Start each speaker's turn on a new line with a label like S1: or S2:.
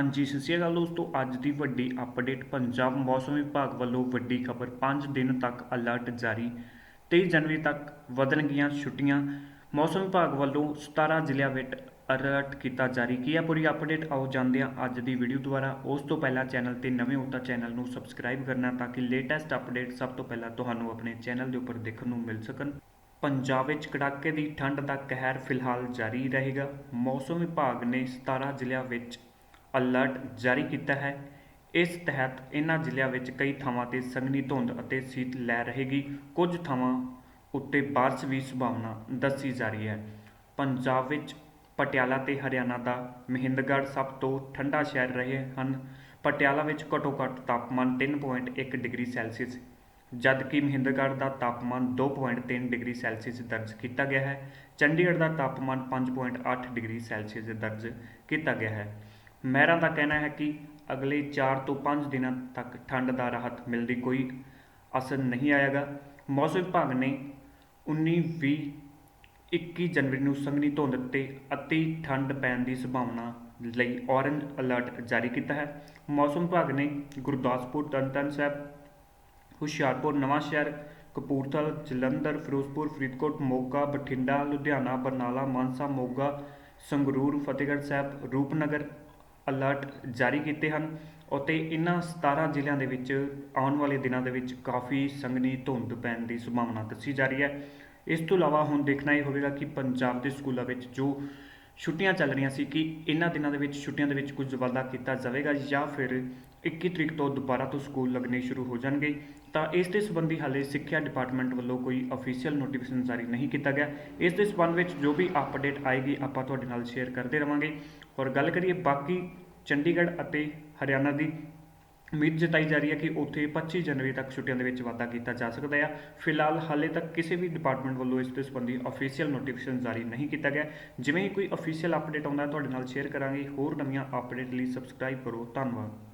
S1: ਹਾਂਜੀ, ਸਤਿ ਸ਼੍ਰੀ ਅਕਾਲ ਦੋਸਤੋ। ਅੱਜ ਦੀ ਵੱਡੀ ਅਪਡੇਟ ਪੰਜਾਬ ਮੌਸਮ ਵਿਭਾਗ ਵੱਲੋਂ ਵੱਡੀ ਖਬਰ 5 ਦਿਨ ਤੱਕ ਅਲਰਟ ਜਾਰੀ 23 ਜਨਵਰੀ ਤੱਕ ਵਧਣਗੀਆਂ ਛੁੱਟੀਆਂ। ਮੌਸਮ ਵਿਭਾਗ ਵੱਲੋਂ 17 ਜ਼ਿਲ੍ਹਿਆਂ ਵਿੱਚ ਅਲਰਟ ਕੀਤਾ ਜਾਰੀ। ਕੀ ਹੈ ਪੂਰੀ ਅਪਡੇਟ ਆਓ ਜਾਂਦੇ ਹਾਂ ਅੱਜ ਦੀ ਵੀਡੀਓ ਦੁਆਰਾ। ਉਸ ਤੋਂ ਪਹਿਲਾਂ ਚੈਨਲ ਤੇ ਨਵੇਂ ਹੋ ਤਾਂ ਚੈਨਲ ਨੂੰ ਸਬਸਕ੍ਰਾਈਬ ਕਰਨਾ ਤਾਂ ਕਿ ਲੇਟੈਸਟ ਅਪਡੇਟ ਸਭ ਤੋਂ ਪਹਿਲਾਂ ਤੁਹਾਨੂੰ ਆਪਣੇ ਚੈਨਲ ਦੇ ਉੱਪਰ ਦੇਖਣ ਨੂੰ ਮਿਲ ਸਕਣ। ਪੰਜਾਬ ਵਿੱਚ ਕੜਾਕੇ ਦੀ ਠੰਡ ਦਾ ਕਹਿਰ ਫਿਲਹਾਲ ਜਾਰੀ ਰਹੇਗਾ। ਮੌਸਮ ਵਿਭਾਗ ਨੇ 17 ਜ਼ਿਲ੍ਹਿਆਂ ਵਿੱਚ ਅਲਰਟ ਜਾਰੀ ਕੀਤਾ ਹੈ। ਇਸ ਤਹਿਤ ਇਨ੍ਹਾਂ ਜ਼ਿਲ੍ਹਿਆਂ ਵਿੱਚ ਕਈ ਥਾਵਾਂ ਤੇ ਸੰਘਣੀ ਧੁੰਦ ਅਤੇ ਸੀਤ ਲਹਿਰ ਰਹੇਗੀ। ਕੁਝ ਥਾਵਾਂ ਉੱਤੇ ਬਾਰਿਸ਼ ਦੀ ਸੰਭਾਵਨਾ ਦੱਸੀ ਜਾ ਰਹੀ ਹੈ। ਪੰਜਾਬ ਵਿੱਚ ਪਟਿਆਲਾ ਤੇ ਹਰਿਆਣਾ ਦਾ ਮਹਿੰਦਗੜ੍ਹ ਸਭ ਤੋਂ ਠੰਡਾ ਸ਼ਹਿਰ ਰਹੇ ਹਨ। ਪਟਿਆਲਾ ਵਿੱਚ ਘੱਟੋ ਘੱਟ ਤਾਪਮਾਨ 3.1 ਡਿਗਰੀ ਸੈਲਸੀਅਸ, ਜਦਕਿ ਮਹਿੰਦਗੜ੍ਹ ਦਾ ਤਾਪਮਾਨ 2.3 ਡਿਗਰੀ ਸੈਲਸੀਅਸ ਦਰਜ ਕੀਤਾ ਗਿਆ ਹੈ। ਚੰਡੀਗੜ੍ਹ ਦਾ ਤਾਪਮਾਨ 5.8 ਡਿਗਰੀ ਸੈਲਸੀਅਸ ਦਰਜ ਕੀਤਾ ਗਿਆ ਹੈ। ਮਹਿਰਾਂ ਦਾ ਕਹਿਣਾ ਹੈ ਕਿ ਅਗਲੇ 4 ਤੋਂ 5 ਦਿਨਾਂ ਤੱਕ ਠੰਡ ਦਾ ਰਾਹਤ ਮਿਲਣ ਦੀ ਕੋਈ ਅਸਰ ਨਹੀਂ ਆਏਗਾ ਮੌਸਮ ਵਿਭਾਗ ਨੇ 19 20 21 ਜਨਵਰੀ ਨੂੰ ਸੰਘਣੀ ਧੁੰਦ ਤੇ ਅਤੀ ਠੰਡ ਪੈਣ ਦੀ ਸੰਭਾਵਨਾ ਲਈ ਔਰੰਜ ਅਲਰਟ ਜਾਰੀ ਕੀਤਾ ਹੈ। ਮੌਸਮ ਵਿਭਾਗ ਨੇ ਗੁਰਦਾਸਪੁਰ, ਤਰਨਤਾਰਨ ਸਾਹਿਬ, ਹੁਸ਼ਿਆਰਪੁਰ ਨਵਾਂਸ਼ਹਿਰ ਕਪੂਰਥਲਾ, ਜਲੰਧਰ, ਫਿਰੋਜ਼ਪੁਰ, ਫਰੀਦਕੋਟ, ਮੋਗਾ, ਬਠਿੰਡਾ, ਲੁਧਿਆਣਾ, ਬਰਨਾਲਾ, ਮਾਨਸਾ, ਮੋਗਾ, ਸੰਗਰੂਰ, ਫਤਿਹਗੜ੍ਹ ਸਾਹਿਬ, ਰੂਪਨਗਰ ਅਲਰਟ ਜਾਰੀ ਕੀਤੇ ਹਨ ਅਤੇ ਇਨ੍ਹਾਂ 17 ਜ਼ਿਲ੍ਹਿਆਂ ਦੇ ਵਿੱਚ ਆਉਣ ਵਾਲੇ ਦਿਨਾਂ ਦੇ ਵਿੱਚ ਕਾਫੀ ਸੰਘਣੀ ਧੁੰਦ ਪੈਣ ਦੀ ਸੰਭਾਵਨਾ ਦੱਸੀ ਜਾ ਰਹੀ ਹੈ। ਇਸ ਤੋਂ ਇਲਾਵਾ ਹੁਣ ਦੇਖਣਾ ਇਹ ਹੋਵੇਗਾ ਕਿ ਪੰਜਾਬ ਦੇ ਸਕੂਲਾਂ ਵਿੱਚ ਜੋ ਛੁੱਟੀਆਂ ਚੱਲ ਰਹੀਆਂ ਸੀ, ਕਿ ਇਹਨਾਂ ਦਿਨਾਂ ਦੇ ਵਿੱਚ, ਛੁੱਟੀਆਂ ਦੇ ਵਿੱਚ ਕੁਝ ਵਾਧਾ ਕੀਤਾ ਜਾਵੇਗਾ ਜਾਂ ਫਿਰ 21 ਤਰੀਕ ਤੋਂ ਦੁਬਾਰਾ ਤੋਂ ਸਕੂਲ ਲੱਗਣੇ ਸ਼ੁਰੂ ਹੋ ਜਾਣਗੇ। ਤਾਂ ਇਸ ਦੇ ਸੰਬੰਧੀ ਹਾਲੇ ਸਿੱਖਿਆ ਡਿਪਾਰਟਮੈਂਟ ਵੱਲੋਂ ਕੋਈ ਅਫੀਸ਼ੀਅਲ ਨੋਟੀਫਿਕੇਸ਼ਨ ਜਾਰੀ ਨਹੀਂ ਕੀਤਾ ਗਿਆ। ਇਸ ਦੇ ਸੰਬੰਧ ਵਿੱਚ ਜੋ ਵੀ ਅਪਡੇਟ ਆਏਗੀ, ਆਪਾਂ ਤੁਹਾਡੇ ਨਾਲ ਸ਼ੇਅਰ ਕਰਦੇ ਰਵਾਂਗੇ। ਔਰ ਗੱਲ ਕਰੀਏ ਬਾਕੀ ਚੰਡੀਗੜ੍ਹ ਅਤੇ ਹਰਿਆਣਾ ਦੀ, ਉਮੀਦ ਜਤਾਈ ਜਾ ਰਹੀ ਹੈ ਕਿ ਉੱਥੇ 25 ਜਨਵਰੀ ਤੱਕ ਛੁੱਟੀਆਂ ਦੇ ਵਿੱਚ ਵਾਧਾ ਕੀਤਾ ਜਾ ਸਕਦਾ ਹੈ ਫਿਲਹਾਲ ਹਾਲੇ ਤੱਕ ਕਿਸੇ ਵੀ ਡਿਪਾਰਟਮੈਂਟ ਵੱਲੋਂ ਇਸ ਦੇ ਸੰਬੰਧੀ ਅਫੀਸ਼ੀਅਲ ਨੋਟੀਫਿਕੇਸ਼ਨ ਜਾਰੀ ਨਹੀਂ ਕੀਤਾ ਗਿਆ। ਜਿਵੇਂ ਹੀ ਕੋਈ ਅਫੀਸ਼ੀਅਲ ਅਪਡੇਟ ਆਉਂਦਾ ਹੈ ਤੁਹਾਡੇ ਨਾਲ ਸ਼ੇਅਰ ਕਰਾਂਗੇ। ਹੋਰ ਨਵੀਆਂ ਅਪਡੇਟ ਲਈ ਸਬਸਕ੍ਰਾਈਬ ਕਰੋ। ਧੰਨਵਾਦ।